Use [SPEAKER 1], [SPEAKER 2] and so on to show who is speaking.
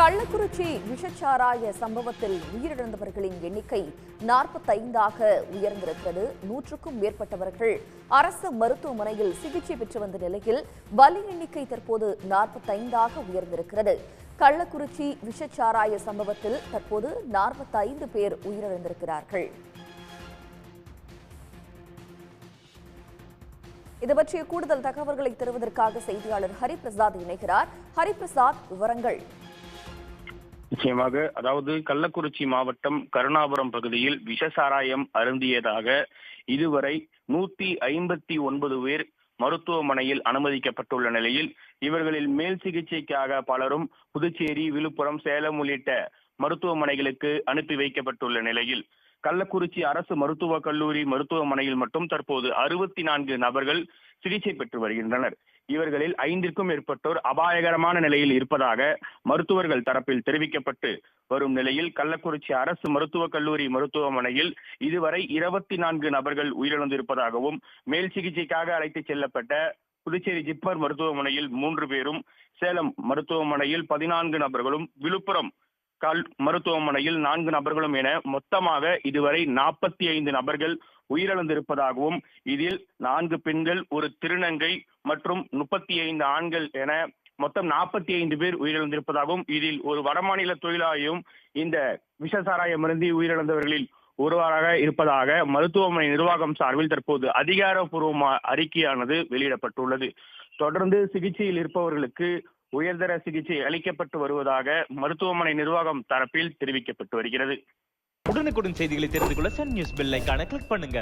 [SPEAKER 1] கள்ளக்குறிச்சி விஷச்சாராய சம்பவத்தில் உயிரிழந்தவர்களின் எண்ணிக்கை நாற்பத்தைந்தாக உயர்ந்திருக்கிறது. நூற்றுக்கும் மேற்பட்டவர்கள் அரசு மருத்துவமனையில் சிகிச்சை பெற்று வந்த நிலையில் பலி எண்ணிக்கை தற்போது நாற்பத்தைந்தாக உயர்ந்திருக்கிறது. கள்ளக்குறிச்சி விஷச்சாராய சம்பவத்தில் தற்போது நாற்பத்தைந்து பேர் உயிரிழந்திருக்கிறார்கள். இது பற்றிய கூடுதல் தகவல்களை தருவதற்காக செய்தியாளர் ஹரிபிரசாத் இணைகிறார். ஹரிபிரசாத் விவரங்கள்.
[SPEAKER 2] நிச்சயமாக அதாவது கள்ளக்குறிச்சி மாவட்டம் கருணாபுரம் பகுதியில் விஷசாராயம் அருந்தியதாக இதுவரை நூத்தி ஐம்பத்தி ஒன்பது பேர் மருத்துவமனையில் அனுமதிக்கப்பட்டுள்ள நிலையில் இவர்களில் மேல் சிகிச்சைக்காக பலரும் புதுச்சேரி விழுப்புரம் சேலம் உள்ளிட்ட மருத்துவமனைகளுக்கு அனுப்பி வைக்கப்பட்டுள்ள நிலையில் கள்ளக்குறிச்சி அரசு மருத்துவக் கல்லூரி மருத்துவமனையில் மட்டும் தற்போது அறுபத்தி நான்கு நபர்கள் சிகிச்சை பெற்று வருகின்றனர். இவர்களில் ஐந்திற்கும் மேற்பட்டோர் அபாயகரமான நிலையில் இருப்பதாக மருத்துவர்கள் தரப்பில் தெரிவிக்கப்பட்டு வரும் நிலையில் கள்ளக்குறிச்சி அரசு மருத்துவக் கல்லூரி மருத்துவமனையில் இதுவரை இருபத்தி நான்கு நபர்கள் உயிரிழந்திருப்பதாகவும் மேல் சிகிச்சைக்காக அழைத்துச் செல்லப்பட்ட புதுச்சேரி ஜிப்மர் மருத்துவமனையில் மூன்று பேரும் சேலம் மருத்துவமனையில் பதினான்கு நபர்களும் விழுப்புரம் கால் மருத்துவமனையில் நான்கு நபர்களும் என மொத்தமாக இதுவரை நாற்பத்தி ஐந்து நபர்கள் உயிரிழந்திருப்பதாகவும் இதில் நான்கு பெண்கள் ஒரு திருநங்கை மற்றும் முப்பத்தி ஐந்து ஆண்கள் என மொத்தம் நாற்பத்தி ஐந்து பேர் உயிரிழந்திருப்பதாகவும் இதில் ஒரு வடமாநில தொழிலாளியும் இந்த விஷசாராய மருந்தி உயிரிழந்தவர்களில் ஒருவராக இருப்பதாக மருத்துவமனை நிர்வாகம் சார்பில் தற்போது அதிகாரப்பூர்வ அறிக்கையானது வெளியிடப்பட்டுள்ளது. தொடர்ந்து சிகிச்சையில் இருப்பவர்களுக்கு உயர்தர சிகிச்சை அளிக்கப்பட்டு வருவதாக மருத்துவமனை நிர்வாகம் தரப்பில் தெரிவிக்கப்பட்டு வருகிறது.
[SPEAKER 3] உடனுக்குடன் செய்திகளை தெரிந்து கொள்ள சன் நியூஸ் பெல் ஐகானை கிளிக் பண்ணுங்க.